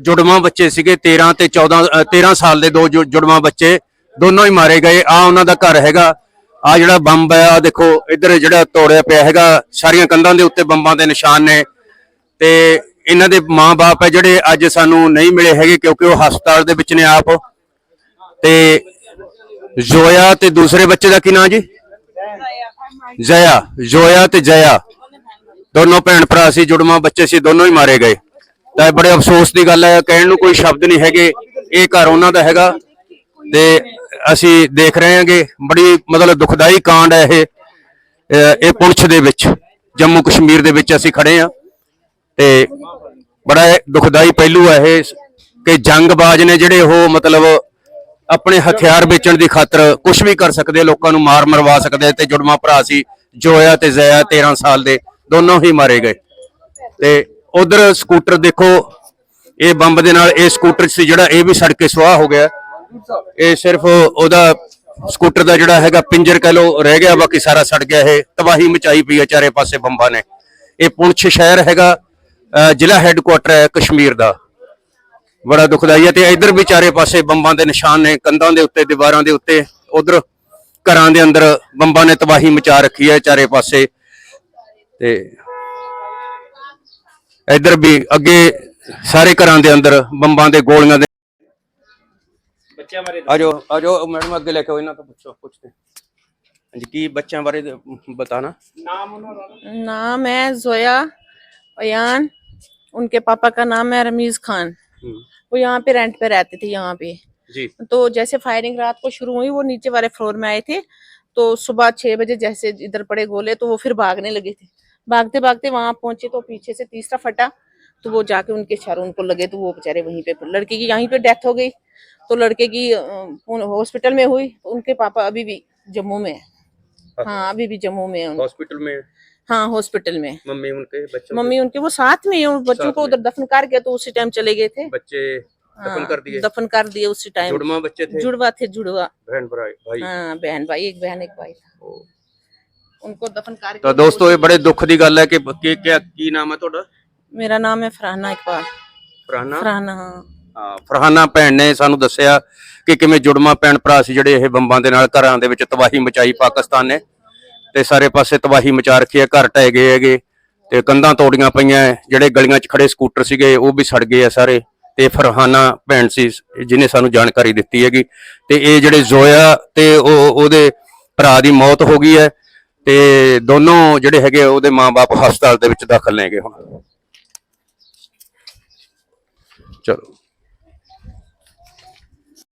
ਜੁੜਵਾਂ ਬੱਚੇ ਸੀਗੇ 13 ਤੇ 14 ਅ, 13 ਸਾਲ ਦੇ ਦੋ ਜੁ- ਜੁੜਵਾਂ ਬੱਚੇ ਦੋਨੋਂ ਹੀ ਮਾਰੇ ਗਏ। ਆ ਉਹਨਾਂ ਦਾ ਘਰ ਹੈਗਾ। ਆ ਜਿਹੜਾ ਬੰਬ ਹੈ ਆ ਦੇਖੋ ਇੱਧਰ ਜਿਹੜਾ ਤੋੜਿਆ ਪਿਆ ਹੈਗਾ ਸਾਰੀਆਂ ਕੰਧਾਂ ਦੇ ਉੱਤੇ ਬੰਬਾਂ ਦੇ ਨਿਸ਼ਾਨ ਨੇ। ਤੇ ਇਹਨਾਂ ਦੇ ਮਾਂ-ਬਾਪ ਹੈ ਜਿਹੜੇ ਅੱਜ ਸਾਨੂੰ ਨਹੀਂ ਮਿਲੇ ਹੈਗੇ ਕਿਉਂਕਿ ਉਹ ਹਸਪਤਾਲ ਦੇ ਵਿੱਚ ਨੇ ਆਪ। ਤੇ ਜ਼ੋਇਆ ਤੇ ਦੂਸਰੇ ਬੱਚੇ ਦਾ ਕੀ ਨਾਂ ਜੀ? ਜਇਆ। ਜ਼ੋਇਆ ਤੇ ਜਇਆ। ਦੋਨੋਂ ਭੈਣ ਭਰਾ ਸੀ ਜੁੜਵਾਂ ਬੱਚੇ ਸੀ ਦੋਨੋਂ ਹੀ ਮਾਰੇ ਗਏ। ਤਾਂ ਇਹ ਬੜੇ ਅਫਸੋਸ ਦੀ ਗੱਲ ਹੈ, ਕਹਿਣ ਨੂੰ ਕੋਈ ਸ਼ਬਦ ਨਹੀਂ ਹੈਗੇ। ਇਹ ਘਰ ਉਹਨਾਂ ਦਾ ਹੈਗਾ ਤੇ ਅਸੀਂ ਦੇਖ ਰਹੇ ਹਾਂਗੇ, ਬੜੀ ਮਤਲਬ ਦੁਖਦਾਈ ਕਾਂਡ ਹੈ ਇਹ, ਅਹ ਇਹ ਪੁੰਛ ਦੇ ਵਿੱਚ, ਜੰਮੂ ਕਸ਼ਮੀਰ ਦੇ ਵਿੱਚ ਅਸੀਂ ਖੜੇ ਆ ਤੇ ਬੜਾ ਦੁਖਦਾਈ ਪਹਿਲੂ ਹੈ ਇਹ, ਕਿ ਜੰਗਬਾਜ਼ ਨੇ ਜਿਹੜੇ ਉਹ ਮਤਲਬ ਆਪਣੇ ਹਥਿਆਰ ਵੇਚਣ ਦੀ ਖਾਤਰ ਕੁਝ ਵੀ ਕਰ ਸਕਦੇ ਲੋਕਾਂ ਨੂੰ ਮਾਰ ਮਰਵਾ ਸਕਦੇ ਆ ਤੇ ਜੁੜਵਾ ਭਰਾ ਸੀ, ਜੋਇਆ ਤੇ ਜ਼ਇਆ 13 ਸਾਲ ਦੇ, ਦੋਨੋਂ ਹੀ ਮਾਰੇ ਗਏ। ਤੇ ਉਧਰ ਸਕੂਟਰ ਦੇਖੋ, ਇਹ ਬੰਬ ਦੇ ਨਾਲ ਇਹ ਸਕੂਟਰ ਸੀ ਜਿਹੜਾ ਇਹ ਵੀ ਸੜ ਕੇ ਸੁਆਹ ਹੋ ਗਿਆ। ਇਹ ਸਿਰਫ ਉਹਦਾ ਸਕੂਟਰ ਦਾ ਜਿਹੜਾ ਹੈਗਾ ਪਿੰਜਰ ਕਹ ਲੋ ਰਹਿ ਗਿਆ, ਬਾਕੀ ਸਾਰਾ ਸੜ ਗਿਆ। ਇਹ ਤਬਾਹੀ ਮਚਾਈ ਪਈ ਹੈ ਚਾਰੇ ਪਾਸੇ ਬੰਬਾਂ ਨੇ। ਇਹ ਪੁੰਛ ਸ਼ਹਿਰ ਹੈਗਾ ਅਹ ਜ਼ਿਲ੍ਹਾ ਹੈੱਡਕੁਆਟਰ ਹੈ ਕਸ਼ਮੀਰ ਦਾ। ਬੜਾ ਦੁਖਦਾਈ ਹੈ ਤੇ ਇੱਧਰ ਵੀ ਚਾਰੇ ਪਾਸੇ ਬੰਬਾਂ ਦੇ ਨਿਸ਼ਾਨ ਨੇ, ਕੰਧਾਂ ਦੇ ਉੱਤੇ, ਦੀਵਾਰਾਂ ਦੇ ਉੱਤੇ, ਉਧਰ ਘਰਾਂ ਦੇ ਅੰਦਰ ਬੰਬਾਂ ਨੇ ਤਬਾਹੀ ਮਚਾ ਰੱਖੀ ਹੈ ਚਾਰੇ ਪਾਸੇ। ਤੇ ਇਧਰ ਵੀ ਅੱਗੇ ਸਾਰੇ ਘਰਾਂ ਦੇ ਅੰਦਰ ਬੰਬਾਂ ਦੇ ਗੋਲੀਆਂ ਦੇ ਬੱਚਿਆਂ ਬਾਰੇ ਆਜੋ ਆਜੋ ਮੈਡਮ ਅੱਗੇ ਲੈ ਕੇ ਆਓ ਇਹਨਾਂ ਤੋਂ ਪੁੱਛੋ ਪੁੱਛਦੇ ਹਾਂਜੀ ਕੀ ਬੱਚਿਆਂ ਬਾਰੇ ਬਤਾਨਾ ਨਾਮ ਉਹਨਾਂ ਦਾ नाम है जोया अयान उनके पापा का नाम है रमीज खान वो यहाँ पे रेंट पे रहते थे यहाँ पे जी तो जैसे फायरिंग रात को शुरू हुई वो नीचे वाले फ्लोर में आए थे तो सुबह छह बजे जैसे इधर पड़े गोले तो वो फिर भागने लगे थे भागते भागते वहाँ पहुँचे तो पीछे से तीसरा फटा तो वो जाके उनके चारों उनको लगे तो वो बेचारे वहीं पे लड़के की यहीं पे डेथ हो गई। तो लड़के की हॉस्पिटल में हुई तो उनके पापा अभी भी जम्मू में है। हाँ अभी भी जम्मू में है हॉस्पिटल में? हाँ हॉस्पिटल में। मम्मी उनके बच्चे मम्मी उनके वो साथ में ही उन बच्चों को उधर दफन कर गए तो उसी टाइम चले गए थे। बच्चे दफन हाँ, कर दिए? दफन कर दिए उसी टाइम जुड़वा बच्चे थे? जुड़वा थे जुड़वा। बहन भाई हाँ बहन भाई एक बहन एक भाई था। उनको दफन कर ਤਾਂ ਦੋਸਤੋ ਇਹ ਬੜੇ ਦੁੱਖ ਦੀ ਗੱਲ ਹੈ ਕਿ ਕੀ ਕੀ ਕੀ ਨਾਮ ਹੈ ਤੁਹਾਡਾ मेरा नाम है फरहाना इकबाल ਫਰਹਾਨਾ फरहाना हाँ ਹਾਂ ਫਰਹਾਨਾ ਭੈਣ ਨੇ ਸਾਨੂੰ ਦੱਸਿਆ ਕਿ ਕਿਵੇਂ ਜੁੜਵਾ ਭੈਣ ਭਰਾ ਸੀ ਜਿਹੜੇ ਇਹ ਬੰਬਾਂ ਦੇ ਨਾਲ ਘਰਾਂ ਦੇ ਵਿੱਚ ਤਬਾਹੀ ਮਚਾਈ ਪਾਕਿਸਤਾਨ ਨੇ ਤੇ ਸਾਰੇ ਪਾਸੇ ਤਬਾਹੀ ਮਚਾ ਰੱਖੀ ਹੈ ਘਰ ਢਹਿ ਗਏ ਹੈਗੇ ਤੇ ਕੰਧਾਂ ਤੋੜੀਆਂ ਪਈਆਂ ਹੈ। ਜਿਹੜੇ ਗਲੀਆਂ 'ਚ ਖੜੇ ਸਕੂਟਰ ਸੀਗੇ ਉਹ ਵੀ ਸੜ ਗਏ ਆ ਸਾਰੇ ਤੇ ਫਰਹਾਨਾ ਭੈਣ ਸੀ ਜਿਹਨੇ ਸਾਨੂੰ ਜਾਣਕਾਰੀ ਦਿੱਤੀ ਹੈਗੀ ਤੇ ਇਹ ਜਿਹੜੇ ਜ਼ੋਇਆ ਤੇ ਉਹ ਉਹਦੇ ਭਰਾ ਦੀ ਮੌਤ ਹੋ ਗਈ ਹੈ ਤੇ ਦੋਨੋਂ ਜਿਹੜੇ ਹੈਗੇ ਆ, ਉਹਦੇ ਮਾਪੇ ਹਸਪਤਾਲ ਦੇ ਵਿੱਚ ਦਾਖਲ ਨੇਗੇ ਹੁਣ। ਚਲੋ।